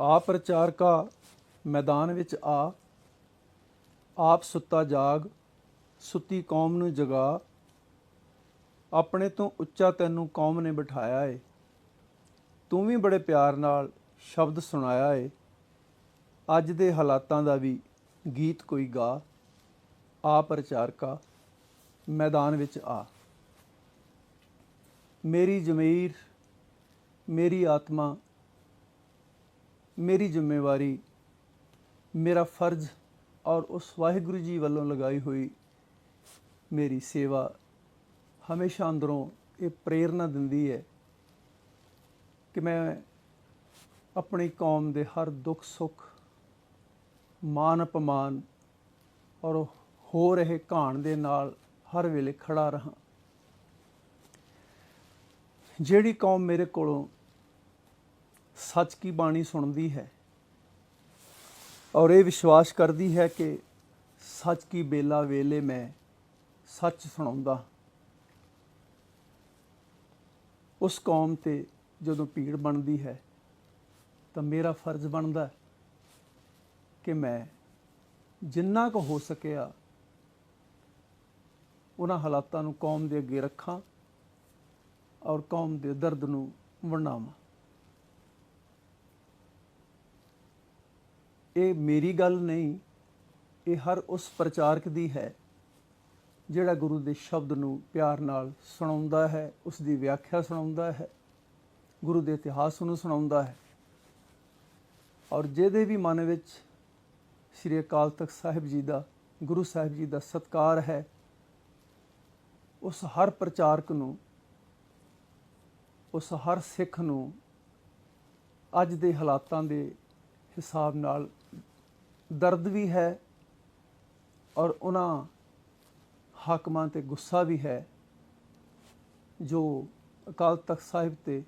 ਆ ਪ੍ਰਚਾਰਕਾ ਮੈਦਾਨ ਵਿੱਚ ਆ। ਆਪ ਸੁੱਤਾ ਜਾਗ, ਸੁੱਤੀ ਕੌਮ ਨੂੰ ਜਗਾ। ਆਪਣੇ ਤੋਂ ਉੱਚਾ ਤੈਨੂੰ ਕੌਮ ਨੇ ਬਿਠਾਇਆ ਏ। ਤੂੰ ਵੀ ਬੜੇ ਪਿਆਰ ਨਾਲ ਸ਼ਬਦ ਸੁਣਾਇਆ ਏ। ਅੱਜ ਦੇ ਹਾਲਾਤਾਂ ਦਾ ਵੀ ਗੀਤ ਕੋਈ ਗਾ। ਆ ਪ੍ਰਚਾਰਕਾ ਮੈਦਾਨ ਵਿੱਚ ਆ। ਮੇਰੀ ਜ਼ਮੀਰ, ਮੇਰੀ ਆਤਮਾ ਮੇਰੀ ਜ਼ਿੰਮੇਵਾਰੀ, ਮੇਰਾ ਫਰਜ਼ ਔਰ ਉਸ ਵਾਹਿਗੁਰੂ ਜੀ ਵੱਲੋਂ ਲਗਾਈ ਹੋਈ ਮੇਰੀ ਸੇਵਾ ਹਮੇਸ਼ਾ ਅੰਦਰੋਂ ਇਹ ਪ੍ਰੇਰਣਾ ਦਿੰਦੀ ਹੈ ਕਿ ਮੈਂ ਆਪਣੀ ਕੌਮ ਦੇ ਹਰ ਦੁੱਖ, ਸੁੱਖ ਮਾਨ ਅਪਮਾਨ ਔਰ ਹੋ ਰਹੇ ਘਾਣ ਦੇ ਨਾਲ ਹਰ ਵੇਲੇ ਖੜਾ ਰਹਾ। ਜਿਹੜੀ ਕੌਮ ਮੇਰੇ ਕੋਲੋਂ ਸੱਚ ਕੀ ਬਾਣੀ ਸੁਣਦੀ ਹੈ? ਔਰ ਇਹ ਵਿਸ਼ਵਾਸ ਕਰਦੀ ਹੈ ਕਿ ਸੱਚ ਕੀ ਬੇਲਾ ਵੇਲੇ ਮੈਂ ਸੱਚ ਸੁਣਾਉਂਦਾ। ਉਸ ਕੌਮ ਤੇ ਜਦੋਂ ਭੀੜ ਬਣਦੀ ਹੈ, ਤਾਂ ਮੇਰਾ ਫਰਜ਼ ਬਣਦਾ ਕਿ ਮੈਂ ਜਿੰਨਾ ਕੁ ਹੋ ਸਕਿਆ ਉਹਨਾਂ ਹਾਲਾਤਾਂ ਨੂੰ ਕੌਮ ਦੇ ਅੱਗੇ ਰੱਖਾਂ ਔਰ ਕੌਮ ਦੇ ਦਰਦ ਨੂੰ ਵੰਡਾਵਾਂ। ਇਹ ਮੇਰੀ ਗੱਲ ਨਹੀਂ, ਇਹ ਹਰ ਉਸ ਪ੍ਰਚਾਰਕ ਦੀ ਹੈ ਜਿਹੜਾ ਗੁਰੂ ਦੇ ਸ਼ਬਦ ਨੂੰ ਪਿਆਰ ਨਾਲ ਸੁਣਾਉਂਦਾ ਹੈ ਉਸ ਦੀ ਵਿਆਖਿਆ ਸੁਣਾਉਂਦਾ ਹੈ, ਗੁਰੂ ਦੇ ਇਤਿਹਾਸ ਨੂੰ ਸੁਣਾਉਂਦਾ ਹੈ। ਔਰ ਜਿਹਦੇ ਵੀ ਮਨ ਵਿੱਚ ਸ੍ਰੀ ਅਕਾਲ ਤਖਤ ਸਾਹਿਬ ਜੀ ਦਾ, ਗੁਰੂ ਸਾਹਿਬ ਜੀ ਦਾ ਸਤਕਾਰ ਹੈ, ਉਸ ਹਰ ਪ੍ਰਚਾਰਕ ਨੂੰ, ਉਸ ਹਰ ਸਿੱਖ ਨੂੰ ਅੱਜ ਦੇ ਹਾਲਾਤਾਂ ਦੇ ਹਿਸਾਬ ਨਾਲ ਦਰਦ ਵੀ ਹੈ ਔਰ ਉਹਨਾਂ ਹਾਕਮਾਂ ਤੇ ਗੁੱਸਾ ਵੀ ਹੈ, ਜੋ ਅਕਾਲ ਤਖਤ ਸਾਹਿਬ ਤੇ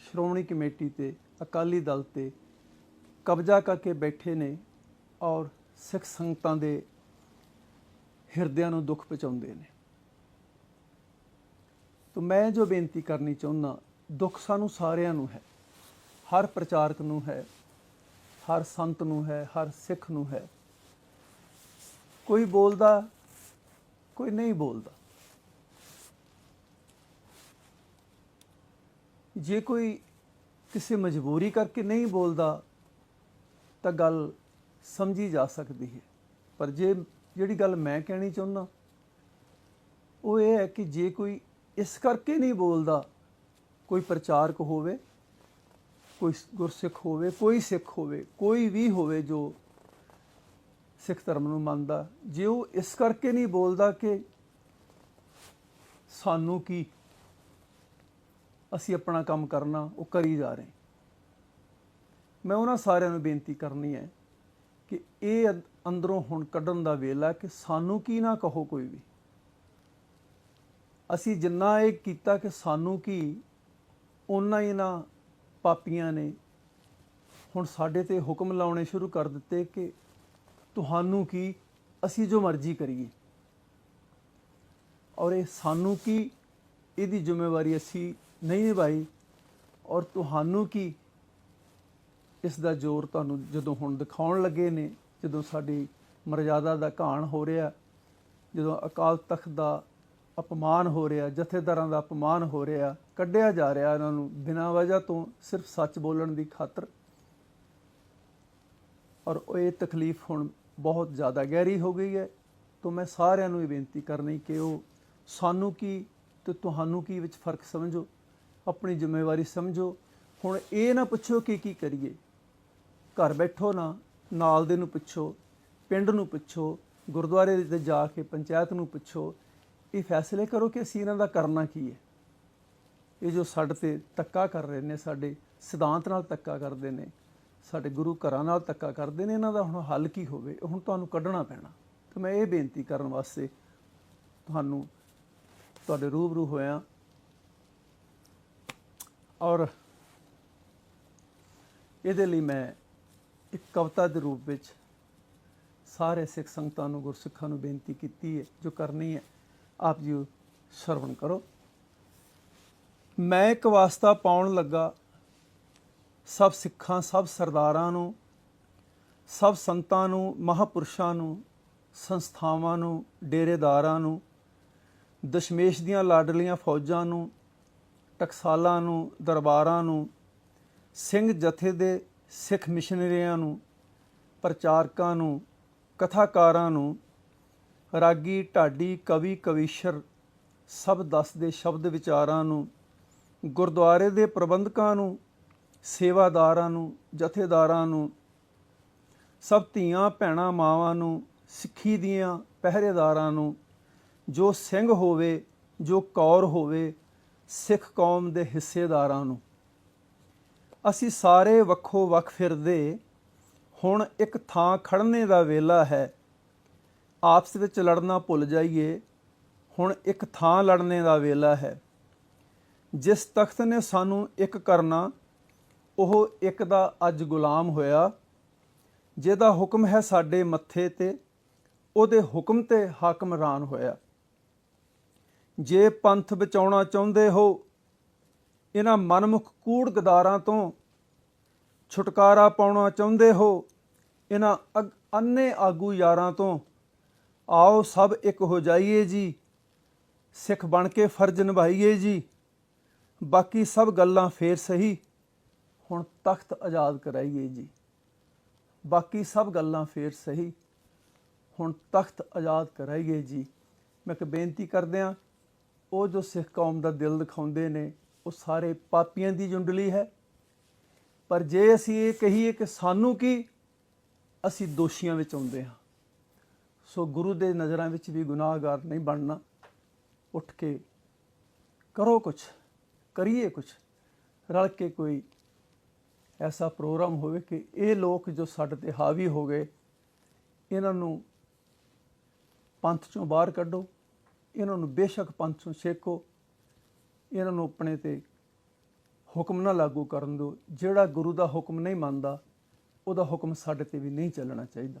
ਸ਼੍ਰੋਮਣੀ ਕਮੇਟੀ ਤੇ ਅਕਾਲੀ ਦਲ ਤੇ ਕਬਜ਼ਾ ਕਰਕੇ ਬੈਠੇ ਨੇ ਔਰ ਸਿੱਖ ਸੰਗਤਾਂ ਦੇ ਹਿਰਦਿਆਂ ਨੂੰ ਦੁੱਖ ਪਹੁੰਚਾਉਂਦੇ ਨੇ। ਤਾਂ ਮੈਂ ਜੋ ਬੇਨਤੀ ਕਰਨੀ ਚਾਹੁੰਦਾ, ਦੁੱਖ ਸਾਨੂੰ ਸਾਰਿਆਂ ਨੂੰ ਹੈ, ਹਰ ਪ੍ਰਚਾਰਕ ਨੂੰ ਹੈ ਹਰ ਸੰਤ ਨੂੰ ਹੈ, ਹਰ ਸਿੱਖ ਨੂੰ ਹੈ। ਕੋਈ ਬੋਲਦਾ, ਕੋਈ ਨਹੀਂ ਬੋਲਦਾ। ਜੇ ਕੋਈ ਕਿਸੇ ਮਜਬੂਰੀ ਕਰਕੇ ਨਹੀਂ ਬੋਲਦਾ, ਤਾਂ ਗੱਲ ਸਮਝੀ ਜਾ ਸਕਦੀ ਹੈ। ਪਰ ਜੇ ਜਿਹੜੀ ਗੱਲ ਮੈਂ ਕਹਿਣੀ ਚਾਹੁੰਦਾ, ਉਹ ਇਹ ਹੈ ਕਿ ਜੇ ਕੋਈ ਇਸ ਕਰਕੇ ਨਹੀਂ ਬੋਲਦਾ, ਕੋਈ ਪ੍ਰਚਾਰਕ ਹੋਵੇ ਕੋਈ ਗੁਰਸਿੱਖ ਹੋਵੇ, ਕੋਈ ਸਿੱਖ ਹੋਵੇ, ਕੋਈ ਵੀ ਹੋਵੇ ਜੋ ਸਿੱਖ ਧਰਮ ਨੂੰ ਮੰਨਦਾ, ਜੇ ਉਹ ਇਸ ਕਰਕੇ ਨਹੀਂ ਬੋਲਦਾ ਕਿ ਸਾਨੂੰ ਕੀ ਅਸੀਂ ਆਪਣਾ ਕੰਮ ਕਰਨਾ, ਉਹ ਕਰੀ ਜਾ ਰਹੇ ਮੈਂ ਉਹਨਾਂ ਸਾਰਿਆਂ ਨੂੰ ਬੇਨਤੀ ਕਰਨੀ ਹੈ ਕਿ ਇਹ ਅੰਦਰੋਂ ਹੁਣ ਕੱਢਣ ਦਾ ਵੇਲਾ ਕਿ ਸਾਨੂੰ ਕੀ ਨਾ ਕਹੋ ਕੋਈ ਵੀ। ਅਸੀਂ ਜਿੰਨਾ ਇਹ ਕੀਤਾ ਕਿ ਸਾਨੂੰ ਕੀ ਉਹਨਾਂ ਹੀ ਨਾ ਪਾਪੀਆਂ ਨੇ, ਹੁਣ ਸਾਡੇ ਤੇ ਹੁਕਮ ਲਾਉਣੇ ਸ਼ੁਰੂ ਕਰ ਦਿੱਤੇ ਕਿ ਤੁਹਾਨੂੰ ਕੀ ਅਸੀਂ ਜੋ ਮਰਜ਼ੀ ਕਰੀਏ। ਔਰ ਇਹ ਸਾਨੂੰ ਕੀ, ਇਹਦੀ ਜ਼ਿੰਮੇਵਾਰੀ ਅਸੀਂ ਨਹੀਂ ਨਿਭਾਈ, ਔਰ ਤੁਹਾਨੂੰ ਕੀ ਇਸ ਦਾ ਜ਼ੋਰ ਤੁਹਾਨੂੰ ਜਦੋਂ ਹੁਣ ਦਿਖਾਉਣ ਲੱਗੇ ਨੇ, ਜਦੋਂ ਸਾਡੀ ਮਰਜ਼ਾਦਾ ਦਾ ਘਾਣ ਹੋ ਰਿਹਾ, ਜਦੋਂ ਅਕਾਲ ਤਖਤ ਦਾ ਅਪਮਾਨ ਹੋ ਰਿਹਾ, ਜਥੇਦਾਰਾਂ ਦਾ ਅਪਮਾਨ ਹੋ ਰਿਹਾ, ਕੱਢਿਆ ਜਾ ਰਿਹਾ ਇਹਨਾਂ ਨੂੰ ਬਿਨਾਂ ਵਜ੍ਹਾ ਤੋਂ, ਸਿਰਫ ਸੱਚ ਬੋਲਣ ਦੀ ਖਾਤਰ। ਔਰ ਇਹ ਤਕਲੀਫ ਹੁਣ ਬਹੁਤ ਜ਼ਿਆਦਾ ਗਹਿਰੀ ਹੋ ਗਈ ਹੈ। ਤੋਂ ਮੈਂ ਸਾਰਿਆਂ ਨੂੰ ਇਹ ਬੇਨਤੀ ਕਰਨੀ ਕਿ ਉਹ ਸਾਨੂੰ ਕੀ ਤੇ ਤੁਹਾਨੂੰ ਕੀ ਵਿੱਚ ਫ਼ਰਕ ਸਮਝੋ, ਆਪਣੀ ਜ਼ਿੰਮੇਵਾਰੀ ਸਮਝੋ। ਹੁਣ ਇਹ ਨਾ ਪੁੱਛੋ ਕਿ ਕੀ ਕਰੀਏ। ਘਰ ਬੈਠੋ ਨਾ, ਨਾਲ ਦੇ ਨੂੰ ਪੁੱਛੋ, ਪਿੰਡ ਨੂੰ ਪੁੱਛੋ, ਗੁਰਦੁਆਰੇ ਤੇ ਜਾ ਕੇ ਪੰਚਾਇਤ ਨੂੰ ਪੁੱਛੋ ਇਹ ਫੈਸਲੇ ਕਰੋ ਕਿ ਅਸੀਂ ਇਹਨਾਂ ਦਾ ਕਰਨਾ ਕੀ ਹੈ। ਇਹ ਜੋ ਸਾਡੇ ਤੇ ਤੱਕਾ ਕਰ ਰਹੇ ਨੇ, ਸਾਡੇ ਸਿਧਾਂਤ ਨਾਲ ਤੱਕਾ ਕਰਦੇ ਨੇ, ਸਾਡੇ ਗੁਰੂ ਘਰਾਂ ਨਾਲ ਤੱਕਾ ਕਰਦੇ ਨੇ, ਇਹਨਾਂ ਦਾ ਹੁਣ ਹੱਲ ਕੀ ਹੋਵੇ ਹੁਣ ਤੁਹਾਨੂੰ ਕੱਢਣਾ ਪੈਣਾ। ਤੇ ਮੈਂ ਇਹ ਬੇਨਤੀ ਕਰਨ ਵਾਸਤੇ ਤੁਹਾਨੂੰ, ਤੁਹਾਡੇ ਰੂਬਰੂ ਹੋਇਆ ਔਰ ਇਹਦੇ ਲਈ ਮੈਂ ਇੱਕ ਕਵਿਤਾ ਦੇ ਰੂਪ ਵਿੱਚ ਸਾਰੇ ਸਿੱਖ ਸੰਗਤਾਂ ਨੂੰ, ਗੁਰਸਿੱਖਾਂ ਨੂੰ ਬੇਨਤੀ ਕੀਤੀ ਹੈ, ਜੋ ਕਰਨੀ ਹੈ। ਆਪ ਜੀ ਸਰਵਣ ਕਰੋ। ਮੈਂ ਇੱਕ ਵਾਸਤਾ ਪਾਉਣ ਲੱਗਾ। ਸਭ ਸਿੱਖਾਂ, ਸਭ ਸਰਦਾਰਾਂ ਨੂੰ, ਸਭ ਸੰਤਾਂ ਨੂੰ, ਮਹਾਪੁਰਸ਼ਾਂ ਨੂੰ, ਸੰਸਥਾਵਾਂ ਨੂੰ, ਡੇਰੇਦਾਰਾਂ ਨੂੰ, ਦਸ਼ਮੇਸ਼ ਦੀਆਂ ਲਾਡਲੀਆਂ ਫੌਜਾਂ ਨੂੰ, ਟਕਸਾਲਾਂ ਨੂੰ, ਦਰਬਾਰਾਂ ਨੂੰ, ਸਿੰਘ ਜਥੇ ਦੇ ਸਿੱਖ ਮਿਸ਼ਨਰੀਆਂ ਨੂੰ, ਪ੍ਰਚਾਰਕਾਂ ਨੂੰ, ਕਥਾਕਾਰਾਂ ਨੂੰ ਰਾਗੀ, ਢਾਡੀ, ਕਵੀ, ਕਵੀਸ਼ਰ ਸਭ ਦੱਸਦੇ ਸ਼ਬਦ ਵਿਚਾਰਾਂ ਨੂੰ, ਗੁਰਦੁਆਰੇ ਦੇ ਪ੍ਰਬੰਧਕਾਂ ਨੂੰ, ਸੇਵਾਦਾਰਾਂ ਨੂੰ, ਜਥੇਦਾਰਾਂ ਨੂੰ, ਸਭ ਧੀਆਂ, ਭੈਣਾਂ, ਮਾਵਾਂ ਨੂੰ, ਸਿੱਖੀ ਦੀਆਂ ਪਹਿਰੇਦਾਰਾਂ ਨੂੰ, ਜੋ ਸਿੰਘ ਹੋਵੇ, ਜੋ ਕੌਰ ਹੋਵੇ, ਸਿੱਖ ਕੌਮ ਦੇ ਹਿੱਸੇਦਾਰਾਂ ਨੂੰ। ਅਸੀਂ ਸਾਰੇ ਵੱਖੋ ਵੱਖ ਫਿਰਦੇ, ਹੁਣ ਇੱਕ ਥਾਂ ਖੜਨੇ ਦਾ ਵੇਲਾ ਹੈ ਆਪਸ ਵਿੱਚ ਲੜਨਾ ਭੁੱਲ ਜਾਈਏ, ਹੁਣ ਇੱਕ ਥਾਂ ਲੜਨੇ ਦਾ ਵੇਲਾ ਹੈ। ਜਿਸ ਤਖਤ ਨੇ ਸਾਨੂੰ ਇੱਕ ਕਰਨਾ, ਉਹ ਇੱਕ ਦਾ ਅੱਜ ਗੁਲਾਮ ਹੋਇਆ। ਜਿਹਦਾ ਹੁਕਮ ਹੈ ਸਾਡੇ ਮੱਥੇ ਤੇ, ਉਹਦੇ ਹੁਕਮ ਤੇ ਹਾਕਮਰਾਨ ਹੋਇਆ। ਜੇ ਪੰਥ ਬਚਾਉਣਾ ਚਾਹੁੰਦੇ ਹੋ, ਇਹਨਾਂ ਮਨਮੁਖ ਕੂੜ ਗਦਾਰਾਂ ਤੋਂ ਛੁਟਕਾਰਾ ਪਾਉਣਾ ਚਾਹੁੰਦੇ ਹੋ, ਇਹਨਾਂ ਅਗ- ਅੰਨੇ ਆਗੂ ਯਾਰਾਂ ਤੋਂ ਆਓ ਸਭ ਇੱਕ ਹੋ ਜਾਈਏ ਜੀ, ਸਿੱਖ ਬਣ ਕੇ ਫਰਜ਼ ਨਿਭਾਈਏ ਜੀ। ਬਾਕੀ ਸਭ ਗੱਲਾਂ ਫੇਰ ਸਹੀ, ਹੁਣ ਤਖਤ ਆਜ਼ਾਦ ਕਰਾਈਏ ਜੀ। ਬਾਕੀ ਸਭ ਗੱਲਾਂ ਫੇਰ ਸਹੀ, ਹੁਣ ਤਖਤ ਆਜ਼ਾਦ ਕਰਾਈਏ ਜੀ। ਮੈਂ ਇੱਕ ਬੇਨਤੀ ਕਰਦਿਆਂ ਉਹ ਜੋ ਸਿੱਖ ਕੌਮ ਦਾ ਦਿਲ ਦਿਖਾਉਂਦੇ ਨੇ, ਉਹ ਸਾਰੇ ਪਾਪੀਆਂ ਦੀ ਜੁੰਡਲੀ ਹੈ। ਪਰ ਜੇ ਅਸੀਂ ਇਹ ਕਹੀਏ ਕਿ ਸਾਨੂੰ ਕੀ, ਅਸੀਂ ਦੋਸ਼ੀਆਂ ਵਿੱਚ ਆਉਂਦੇ ਹਾਂ। ਸੋ ਗੁਰੂ ਦੇ ਨਜ਼ਰਾਂ ਵਿੱਚ ਵੀ ਗੁਨਾਹਗਾਰ ਨਹੀਂ ਬਣਨਾ। ਉੱਠ ਕੇ ਕਰੋ ਕੁਛ, ਕਰੀਏ ਕੁਛ। ਰਲ ਕੇ ਕੋਈ ਐਸਾ ਪ੍ਰੋਗਰਾਮ ਹੋਵੇ ਕਿ ਇਹ ਲੋਕ ਜੋ ਸਾਡੇ ਤੇ ਹਾਵੀ ਹੋ ਗਏ, ਇਹਨਾਂ ਨੂੰ ਪੰਥ ਚੋਂ ਬਾਹਰ ਕੱਢੋ, ਇਹਨਾਂ ਨੂੰ ਬੇਸ਼ੱਕ ਪੰਥ ਚੋਂ ਛੇਕੋ, ਇਹਨਾਂ ਨੂੰ ਆਪਣੇ ਤੇ ਹੁਕਮ ਨਾ ਲਾਗੂ ਕਰਨ ਦਿਓ। ਜਿਹੜਾ ਗੁਰੂ ਦਾ ਹੁਕਮ ਨਹੀਂ ਮੰਨਦਾ, ਉਹਦਾ ਹੁਕਮ ਸਾਡੇ ਤੇ ਵੀ ਨਹੀਂ ਚੱਲਣਾ ਚਾਹੀਦਾ।